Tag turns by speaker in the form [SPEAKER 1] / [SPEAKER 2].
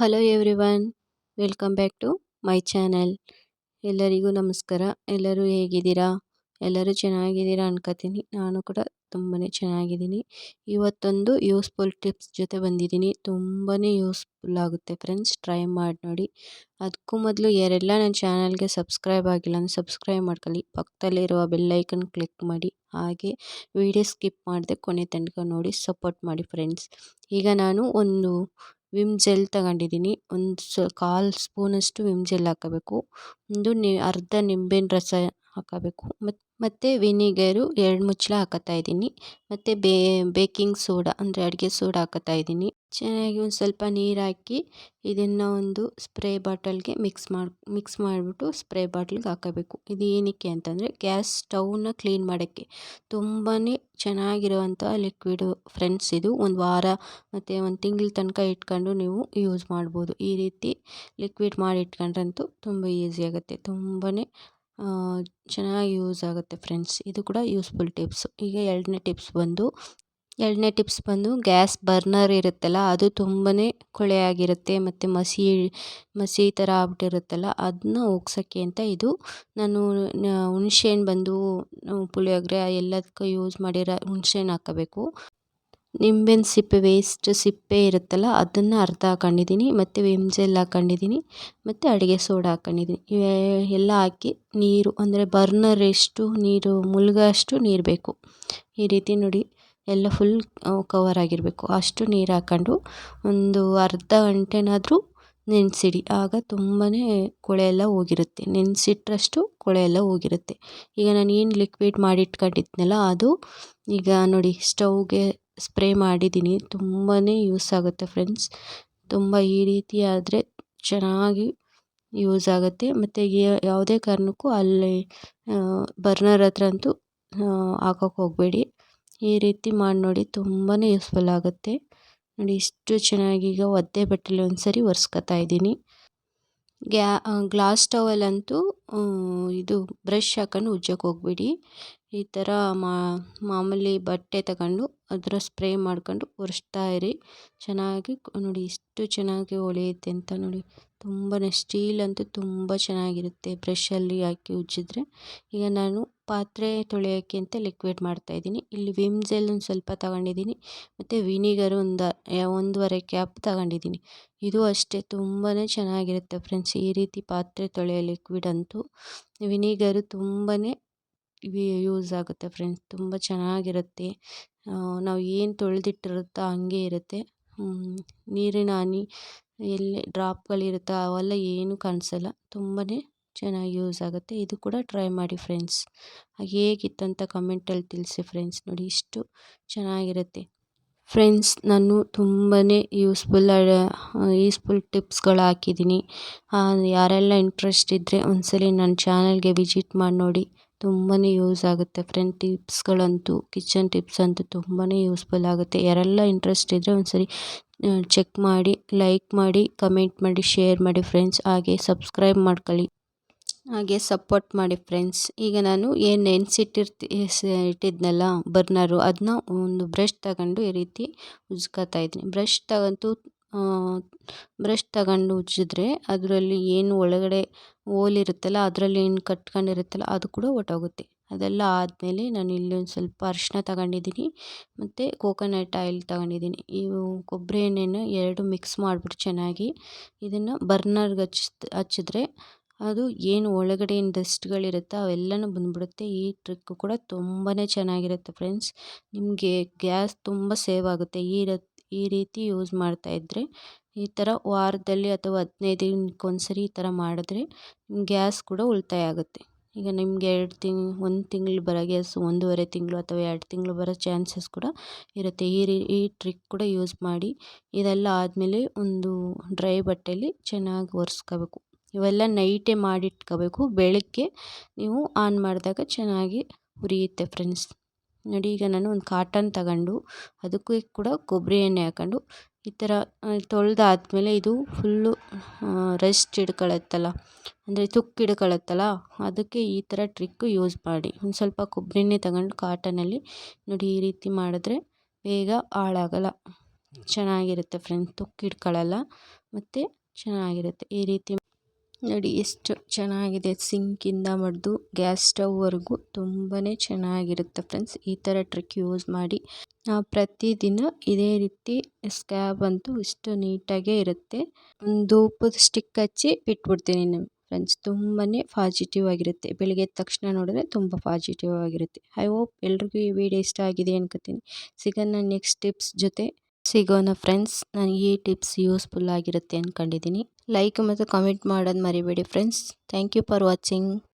[SPEAKER 1] Hello everyone welcome back to my channel ಎಲ್ಲರಿಗೂ ನಮಸ್ಕಾರ. ಎಲ್ಲರೂ ಹೇಗಿದ್ದೀರಾ? ಎಲ್ಲರೂ ಚೆನ್ನಾಗಿದ್ದೀರಾ ಅನ್ಕೋತೀನಿ. ನಾನು ಕೂಡ ತುಂಬಾ ಚೆನ್ನಾಗಿದ್ದೀನಿ. ಇವತ್ತೊಂದು ಯೂಸ್ಫುಲ್ ಟಿಪ್ಸ್ ಜೊತೆ ಬಂದಿದ್ದೀನಿ. ತುಂಬಾ ಯೂಸ್ಫುಲ್ ಆಗುತ್ತೆ ಫ್ರೆಂಡ್ಸ್ ಟ್ರೈ ಮಾಡಿ ನೋಡಿ. ಅದಕ್ಕೂ ಮೊದಲು ಯಾರೆಲ್ಲ ನನ್ನ ಚಾನಲ್ಗೆ ಸಬ್ಸ್ಕ್ರೈಬ್ ಆಗಿಲ್ಲ ಅಂದರೆ ಸಬ್ಸ್ಕ್ರೈಬ್ ಮಾಡ್ಕೊಳ್ಳಿ. ಪಕ್ಕದಲ್ಲಿರುವ ಬೆಲ್ಲೈಕನ್ ಕ್ಲಿಕ್ ಮಾಡಿ. ಹಾಗೆ ವಿಡಿಯೋ ಸ್ಕಿಪ್ ಮಾಡದೆ ಕೊನೆ ತನಕ ನೋಡಿ ಸಪೋರ್ಟ್ ಮಾಡಿ ಫ್ರೆಂಡ್ಸ್ ಈಗ ನಾನು ಒಂದು ವಿಮ್ ಜೆಲ್ ತಗೊಂಡಿದ್ದೀನಿ. ಒಂದು ಸ ಕಾಲು ಸ್ಪೂನಷ್ಟು ವಿಮ್ ಜೆಲ್ ಹಾಕಬೇಕು. ಒಂದು ನಿ, ಅರ್ಧ ನಿಂಬೆಹಣ್ಣು ರಸ ಹಾಕಬೇಕು. ಮತ್ತು ಮತ್ತು ವಿನಿಗರು ಎರಡು ಮುಚ್ಚಳ ಹಾಕತ್ತಾ ಇದ್ದೀನಿ. ಮತ್ತು ಬೇಕಿಂಗ್ ಸೋಡಾ ಅಂದರೆ ಅಡುಗೆ ಸೋಡಾ ಹಾಕತ್ತಾ ಇದ್ದೀನಿ. ಚೆನ್ನಾಗಿ ಒಂದು ಸ್ವಲ್ಪ ನೀರು ಹಾಕಿ ಇದನ್ನು ಒಂದು ಸ್ಪ್ರೇ ಬಾಟಲ್ಗೆ ಮಿಕ್ಸ್ ಮಾಡಿ, ಮಿಕ್ಸ್ ಮಾಡಿಬಿಟ್ಟು ಸ್ಪ್ರೇ ಬಾಟ್ಲಿಗೆ ಹಾಕಬೇಕು. ಇದು ಏನಕ್ಕೆ ಅಂತಂದರೆ ಗ್ಯಾಸ್ ಸ್ಟೌವ್ನ ಕ್ಲೀನ್ ಮಾಡೋಕ್ಕೆ. ತುಂಬಾ ಚೆನ್ನಾಗಿರುವಂಥ ಲಿಕ್ವಿಡು ಫ್ರೆಂಡ್ಸ್ ಇದು. ಒಂದು ವಾರ ಮತ್ತು ಒಂದು ತಿಂಗಳ ತನಕ ಇಟ್ಕೊಂಡು ನೀವು ಯೂಸ್ ಮಾಡ್ಬೋದು. ಈ ರೀತಿ ಲಿಕ್ವಿಡ್ ಮಾಡಿ ಇಟ್ಕೊಂಡ್ರಂತೂ ತುಂಬ ಈಸಿ ಆಗುತ್ತೆ. ತುಂಬಾ ಚೆನ್ನಾಗಿ ಯೂಸ್ ಆಗುತ್ತೆ ಫ್ರೆಂಡ್ಸ್ ಇದು ಕೂಡ ಯೂಸ್ಫುಲ್ ಟಿಪ್ಸ್ ಈಗ ಎರಡನೇ ಟಿಪ್ಸ್ ಬಂದು, ಎರಡನೇ ಟಿಪ್ಸ್ ಬಂದು ಗ್ಯಾಸ್ ಬರ್ನರ್ ಇರುತ್ತಲ್ಲ, ಅದು ತುಂಬಾ ಕೊಳೆಯಾಗಿರುತ್ತೆ ಮತ್ತು ಮಸಿ ಮಸಿ ಥರ ಆಗ್ಬಿಟ್ಟಿರುತ್ತಲ್ಲ ಅದನ್ನ ಹೋಗ್ಸೋಕ್ಕೆ ಅಂತ ಇದು. ನಾನು ಹುಣ್ಸೆಹಣ್ಣು ಬಂದು ಪುಳಿಯೋಗರೆ ಎಲ್ಲದಕ್ಕೂ ಯೂಸ್ ಮಾಡಿರೋ ಹುಣ್ಸೆಹಣ್ಣು ಹಾಕಬೇಕು. ನಿಂಬೆಹಣ್ಣು ಸಿಪ್ಪೆ ವೇಸ್ಟ್ ಸಿಪ್ಪೆ ಇರುತ್ತಲ್ಲ, ಅದನ್ನು ಅರ್ಧ ಹಾಕೊಂಡಿದ್ದೀನಿ. ಮತ್ತು ವಿಮ್ ಜೆಲ್ ಹಾಕ್ಕೊಂಡಿದ್ದೀನಿ ಮತ್ತು ಅಡುಗೆ ಸೋಡಾ ಹಾಕೊಂಡಿದ್ದೀನಿ. ಎಲ್ಲ ಹಾಕಿ ನೀರು, ಅಂದರೆ ಬರ್ನರ್ ಎಷ್ಟು ನೀರು ಮುಳುಗೋ ಅಷ್ಟು ನೀರು ಬೇಕು. ಈ ರೀತಿ ನೋಡಿ, ಎಲ್ಲ ಫುಲ್ ಕವರ್ ಆಗಿರಬೇಕು. ಅಷ್ಟು ನೀರು ಹಾಕ್ಕೊಂಡು ಒಂದು ಅರ್ಧ ಗಂಟೆನಾದರೂ ನೆನೆಸಿಡಿ. ಆಗ ತುಂಬಾ ಕೊಳೆ ಎಲ್ಲ ಹೋಗಿರುತ್ತೆ. ನೆನೆಸಿಟ್ರಷ್ಟು ಕೊಳೆ ಎಲ್ಲ ಹೋಗಿರುತ್ತೆ. ಈಗ ನಾನು ಏನು ಲಿಕ್ವಿಡ್ ಮಾಡಿಟ್ಕೊಂಡಿದ್ನಲ್ಲ, ಅದು ಈಗ ನೋಡಿ ಸ್ಟವ್ಗೆ ಸ್ಪ್ರೇ ಮಾಡಿದ್ದೀನಿ. ತುಂಬಾ ಯೂಸ್ ಆಗುತ್ತೆ ಫ್ರೆಂಡ್ಸ್. ತುಂಬ ಈ ರೀತಿ ಆದರೆ ಚೆನ್ನಾಗಿ ಯೂಸ್ ಆಗುತ್ತೆ. ಮತ್ತು ಯಾವುದೇ ಕಾರಣಕ್ಕೂ ಅಲ್ಲಿ ಬರ್ನರ್ ಹತ್ರ ಅಂತೂ ಹಾಕೋಕೆ ಹೋಗಬೇಡಿ. ಈ ರೀತಿ ಮಾಡಿ ನೋಡಿ ತುಂಬಾ ಯೂಸ್ಫುಲ್ ಆಗುತ್ತೆ. ನೋಡಿ ಇಷ್ಟು ಚೆನ್ನಾಗಿ ಈಗ ಒದ್ದೆ ಬಟ್ಟೆಲಿ ಒಂದು ಸರಿ ಒರೆಸ್ಕೊತಾ ಇದ್ದೀನಿ. ಗ್ಯಾ ಗ್ಲಾಸ್ ಸ್ಟವಲ್ಲಂತೂ ಇದು ಬ್ರಷ್ ಹಾಕೊಂಡು ಉಜ್ಜೋಕೆ ಹೋಗ್ಬೇಡಿ. ಈ ಥರ ಮಾಮೂಲಿ ಬಟ್ಟೆ ತಗೊಂಡು ಅದರ ಸ್ಪ್ರೇ ಮಾಡ್ಕೊಂಡು ಒರೆಸ್ತಾ ಇರಿ. ಚೆನ್ನಾಗಿ ನೋಡಿ ಎಷ್ಟು ಚೆನ್ನಾಗಿ ಹೊಳೆಯುತ್ತೆ ಅಂತ ನೋಡಿ. ತುಂಬಾ ಸ್ಟೀಲ್ ಅಂತೂ ತುಂಬ ಚೆನ್ನಾಗಿರುತ್ತೆ ಬ್ರಷಲ್ಲಿ ಹಾಕಿ ಉಜ್ಜಿದ್ರೆ. ಈಗ ನಾನು ಪಾತ್ರೆ ತೊಳೆಯೋಕ್ಕೆ ಅಂತ ಲಿಕ್ವಿಡ್ ಮಾಡ್ತಾಯಿದ್ದೀನಿ ಇಲ್ಲಿ ವಿಮ್ ಒಂದು ಸ್ವಲ್ಪ ತಗೊಂಡಿದ್ದೀನಿ. ಮತ್ತು ವಿನಿಗರ್ ಒಂದು ಒಂದೂವರೆ ಕ್ಯಾಪ್ ತಗೊಂಡಿದ್ದೀನಿ. ಇದು ಅಷ್ಟೇ ತುಂಬಾ ಚೆನ್ನಾಗಿರುತ್ತೆ ಫ್ರೆಂಡ್ಸ್. ಈ ರೀತಿ ಪಾತ್ರೆ ತೊಳೆಯೋ ಲಿಕ್ವಿಡ್ ಅಂತೂ ವಿನಿಗರು ತುಂಬಾ ಯೂಸ್ ಆಗುತ್ತೆ ಫ್ರೆಂಡ್ಸ್ ತುಂಬ ಚೆನ್ನಾಗಿರುತ್ತೆ. ನಾವು ಏನು ತೊಳೆದಿಟ್ಟಿರುತ್ತೋ ಹಂಗೆ ಇರುತ್ತೆ. ನೀರಿನ ಹನಿ ಎಲ್ಲಿ ಡ್ರಾಪ್ಗಳಿರುತ್ತೋ ಅವೆಲ್ಲ ಏನೂ ಕಾಣಿಸಲ್ಲ. ತುಂಬಾ ಚೆನ್ನಾಗಿ ಯೂಸ್ ಆಗುತ್ತೆ. ಇದು ಕೂಡ ಟ್ರೈ ಮಾಡಿ ಫ್ರೆಂಡ್ಸ್ ಹೇಗಿತ್ತಂತ ಕಮೆಂಟಲ್ಲಿ ತಿಳಿಸಿ ಫ್ರೆಂಡ್ಸ್ ನೋಡಿ. ಇಷ್ಟು ಚೆನ್ನಾಗಿರುತ್ತೆ. ಫ್ರೆಂಡ್ಸ್ ನಾನು ತುಂಬಾ ಯೂಸ್ಫುಲ್ ಯೂಸ್ಫುಲ್ ಟಿಪ್ಸ್ಗಳು ಹಾಕಿದ್ದೀನಿ. ಯಾರೆಲ್ಲ ಇಂಟ್ರೆಸ್ಟ್ ಇದ್ದರೆ ಒಂದ್ಸಲಿ ನನ್ನ ಚಾನಲ್ಗೆ ವಿಸಿಟ್ ಮಾಡಿ ನೋಡಿ. ತುಂಬಾ ಯೂಸ್ ಆಗುತ್ತೆ. ಫ್ರೆಂಡ್ ಟಿಪ್ಸ್ಗಳಂತೂ ಕಿಚನ್ ಟಿಪ್ಸ್ ಅಂತೂ ತುಂಬಾ ಯೂಸ್ಫುಲ್ ಆಗುತ್ತೆ. ಯಾರೆಲ್ಲ ಇಂಟ್ರೆಸ್ಟ್ ಇದ್ದರೆ ಒಂದ್ಸರಿ ಚೆಕ್ ಮಾಡಿ ಲೈಕ್ ಮಾಡಿ ಕಮೆಂಟ್ ಮಾಡಿ ಶೇರ್ ಮಾಡಿ ಫ್ರೆಂಡ್ಸ್ ಹಾಗೆ ಸಬ್ಸ್ಕ್ರೈಬ್ ಮಾಡ್ಕೊಳ್ಳಿ. ಹಾಗೆ ಸಪೋರ್ಟ್ ಮಾಡಿ ಫ್ರೆಂಡ್ಸ್ ಈಗ ನಾನು ಏನು ನೆನೆಸಿಟ್ಟಿರ್ತಿ ಇಟ್ಟಿದ್ನಲ್ಲ ಬರ್ನರು ಅದನ್ನ ಒಂದು ಬ್ರಷ್ ತಗೊಂಡು ಈ ರೀತಿ ಉಜ್ಕೊತಾ ಇದ್ದೀನಿ. ಬ್ರಷ್ ತಗೊಂಡು ಬ್ರಷ್ ತಗೊಂಡು ಉಜ್ಜಿದ್ರೆ ಅದರಲ್ಲಿ ಏನು ಒಳಗಡೆ ಹೋಲಿರುತ್ತಲ್ಲ ಅದರಲ್ಲಿ ಏನು ಕಟ್ಕೊಂಡಿರುತ್ತಲ್ಲ, ಅದು ಕೂಡ ಹೊರ್ಟೋಗುತ್ತೆ ಅದೆಲ್ಲ ಆದಮೇಲೆ ನಾನು ಇಲ್ಲಿ ಒಂದು ಸ್ವಲ್ಪ ಅರಿಶಿನ ತಗೊಂಡಿದ್ದೀನಿ, ಮತ್ತು ಕೋಕೋನಟ್ ಆಯಿಲ್ ತಗೊಂಡಿದ್ದೀನಿ. ಇವು ಕೊಬ್ಬರಿ ಎಣ್ಣೆನ ಎರಡು ಮಿಕ್ಸ್ ಮಾಡಿಬಿಟ್ಟು ಚೆನ್ನಾಗಿ ಇದನ್ನು ಬರ್ನರ್ಗೆ ಹಚ್ ಹಚ್ಚಿದ್ರೆ ಅದು ಏನು ಒಳಗಡೆ ಏನು ಡಸ್ಟ್ಗಳಿರುತ್ತೆ ಅವೆಲ್ಲನೂ ಬಂದ್ಬಿಡುತ್ತೆ. ಈ ಟ್ರಿಕ್ಕು ಕೂಡ ತುಂಬಾ ಚೆನ್ನಾಗಿರುತ್ತೆ ಫ್ರೆಂಡ್ಸ್ ನಿಮಗೆ ಗ್ಯಾಸ್ ತುಂಬ ಸೇವ್ ಆಗುತ್ತೆ. ಈ ಈ ರೀತಿ ಯೂಸ್ ಮಾಡ್ತಾ ಇದ್ದರೆ ಈ ಥರ ವಾರದಲ್ಲಿ ಅಥವಾ ಹದಿನೈದು ದಿನಕ್ಕೊಂದ್ಸರಿ ಈ ಥರ ಮಾಡಿದ್ರೆ ಗ್ಯಾಸ್ ಕೂಡ ಉಳಿತಾಯ ಆಗುತ್ತೆ. ಈಗ ನಿಮಗೆ ಎರಡು ತಿಂಗ್ ಒಂದು ತಿಂಗಳು ಬರೋ ಗ್ಯಾಸ್ ಒಂದೂವರೆ ತಿಂಗಳು ಅಥವಾ ಎರಡು ತಿಂಗಳು ಬರೋ ಚಾನ್ಸಸ್ ಕೂಡ ಇರುತ್ತೆ. ಈ ರೀ, ಈ ಟ್ರಿಕ್ ಕೂಡ ಯೂಸ್ ಮಾಡಿ ಇದೆಲ್ಲ ಆದಮೇಲೆ ಒಂದು ಡ್ರೈ ಬಟ್ಟೆಯಲ್ಲಿ ಚೆನ್ನಾಗಿ ಒರೆಸ್ಕೋಬೇಕು. ಇವೆಲ್ಲ ನೈಟೇ ಮಾಡಿಟ್ಕೋಬೇಕು. ಬೆಳಗ್ಗೆ ನೀವು ಆನ್ ಮಾಡಿದಾಗ ಚೆನ್ನಾಗಿ ಉರಿಯುತ್ತೆ ಫ್ರೆಂಡ್ಸ್. ನೋಡಿ, ಈಗ ನಾನು ಒಂದು ಕಾಟನ್ ತಗೊಂಡು, ಅದಕ್ಕೂ ಕೂಡ ಕೊಬ್ಬರಿ ಎಣ್ಣೆ ಹಾಕೊಂಡು, ಈ ಥರ ತೊಳೆದಾದ್ಮೇಲೆ ಇದು ಫುಲ್ಲು ರೆಸ್ಟ್ ಹಿಡ್ಕೊಳತ್ತಲ್ಲ ಅಂದರೆ ತುಕ್ಕು ಹಿಡ್ಕೊಳತ್ತಲ್ಲ ಅದಕ್ಕೆ ಈ ಥರ ಟ್ರಿಕ್ಕು ಯೂಸ್ ಮಾಡಿ. ಒಂದು ಸ್ವಲ್ಪ ಕೊಬ್ಬರಿ ಎಣ್ಣೆ ತಗೊಂಡು ಕಾಟನಲ್ಲಿ ನೋಡಿ, ಈ ರೀತಿ ಮಾಡಿದ್ರೆ ಬೇಗ ಹಾಳಾಗಲ್ಲ. ಚೆನ್ನಾಗಿರುತ್ತೆ ಫ್ರೆಂಡ್ಸ್ ತುಕ್ಕು ಹಿಡ್ಕೊಳಲ್ಲ ಮತ್ತು ಚೆನ್ನಾಗಿರುತ್ತೆ, ಈ ರೀತಿ ನೋಡಿ, ಎಷ್ಟು ಚೆನ್ನಾಗಿದೆ ಸಿಂಕಿಂದ ಮಡ್ದು ಗ್ಯಾಸ್ ಸ್ಟವ್ವರೆಗೂ ತುಂಬಾ ಚೆನ್ನಾಗಿರುತ್ತೆ ಫ್ರೆಂಡ್ಸ್. ಈ ಥರ ಟ್ರಿಕ್ ಯೂಸ್ ಮಾಡಿ. ಪ್ರತಿದಿನ ಇದೇ ರೀತಿ ಸ್ಕ್ಯಾಬ್ ಅಂತೂ ಇಷ್ಟು ನೀಟಾಗೇ ಇರುತ್ತೆ. ಒಂದು ಧೂಪದ ಸ್ಟಿಕ್ ಹಚ್ಚಿ ಬಿಟ್ಬಿಡ್ತೀನಿ ನಾನು ಫ್ರೆಂಡ್ಸ್. ತುಂಬಾ ಪಾಸಿಟಿವ್ ಆಗಿರುತ್ತೆ. ಬೆಳಿಗ್ಗೆ ತಕ್ಷಣ ನೋಡಿದ್ರೆ ತುಂಬ ಪಾಸಿಟಿವ್ ಆಗಿರುತ್ತೆ. ಐ ಹೋಪ್ ಎಲ್ರಿಗೂ ಈ ವಿಡಿಯೋ ಇಷ್ಟ ಆಗಿದೆ ಅನ್ಕೋತೀನಿ. ಸಿಗೋಣ ನೆಕ್ಸ್ಟ್ ಟಿಪ್ಸ್ ಜೊತೆ. ಸಿಗೋಣ ಫ್ರೆಂಡ್ಸ್. ನನಗೆ ಈ ಟಿಪ್ಸ್ ಯೂಸ್ಫುಲ್ ಆಗಿರುತ್ತೆ ಅಂದ್ಕೊಂಡಿದ್ದೀನಿ ಲೈಕ್ ಮತ್ತು ಕಾಮೆಂಟ್ ಮಾಡೋದು ಮರಿಬೇಡಿ friends. Thank you for watching.